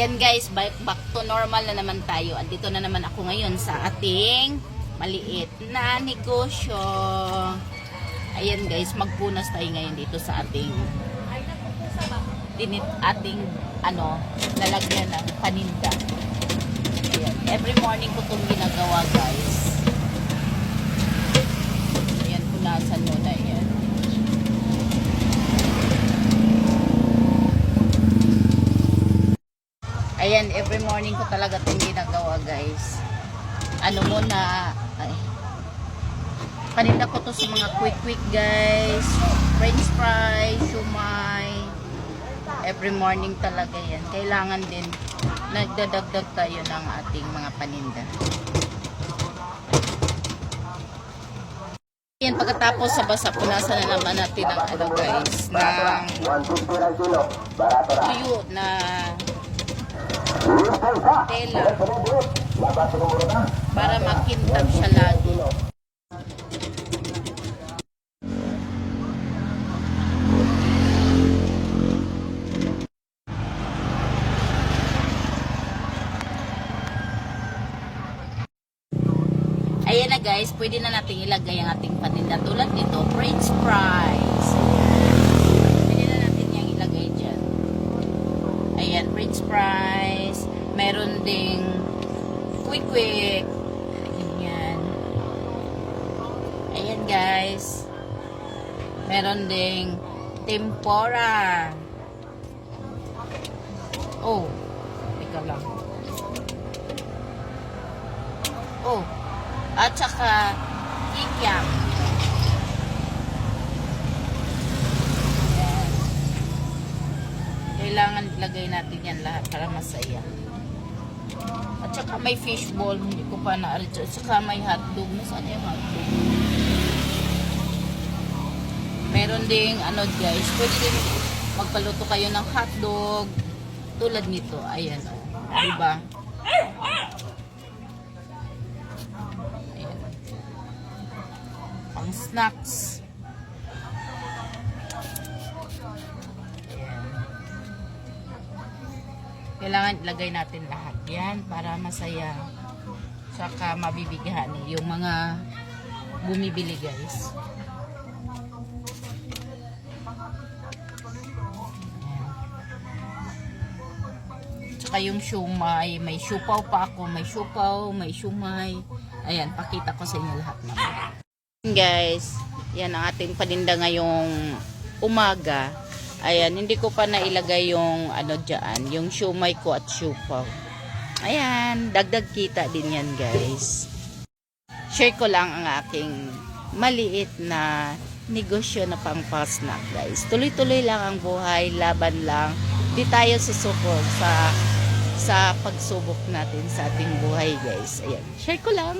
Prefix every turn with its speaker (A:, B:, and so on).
A: Ayan guys, back, back to normal na naman tayo. Andito na naman ako ngayon sa ating maliit na negosyo. Ayan guys, magpunas tayo ngayon dito sa ating dinit ating ano, lalagyan ng paninda. Ayan. Every morning ko itong ginagawa guys. Ayan, punasan muna yan. Ayan, every morning ko talaga itong ginagawa guys. Ano muna, ay, paninda ko to sa mga quick quick guys. French fries, shumai. Every morning talaga yan. Kailangan din nagdadagdag tayo ng ating mga paninda. Yan, pagkatapos sa basa, punasan na naman natin ang ano guys, ng tuyo na tela para makintab siya lagi. Ayan na guys, pwede na natin ilagay ang ating paninda. Tulad nito, french fries. Pwede na natin yung ilagay dyan. Ayan, french fries. Meron ding quick quick. Ayan. Ayan guys. Meron ding tempura. Oh, teka lang. Oh, at saka ikyam. Ayan. Kailangan ilagay natin yan lahat para masaya. At saka may fishball, hindi ko pa na-arrange. At saka may hotdog. Nasaan yung hotdog? Meron ding, ano guys, pwede din magpaluto kayo ng hotdog. Tulad nito, ayan o. Diba? Ayan. Pang snacks. Kailangan ilagay natin lahat yan para masaya. Saka mabibigyan yung mga bumibili guys. Tsaka yung shumay, may siupaw pa ako, may siupaw, may shumay. Ayan, pakita ko sa inyo lahat na. Guys, yan ang ating paninda ngayong umaga. Ayan, hindi ko pa nailagay yung ano dyan, yung shumay ko at siupaw. Ayan, dagdag kita din yan guys. Share ko lang ang aking maliit na negosyo na pang snack guys. Tuloy-tuloy lang ang buhay, laban lang. Di tayo susuko sa sa pagsubok natin sa ating buhay guys. Ayan, share ko lang.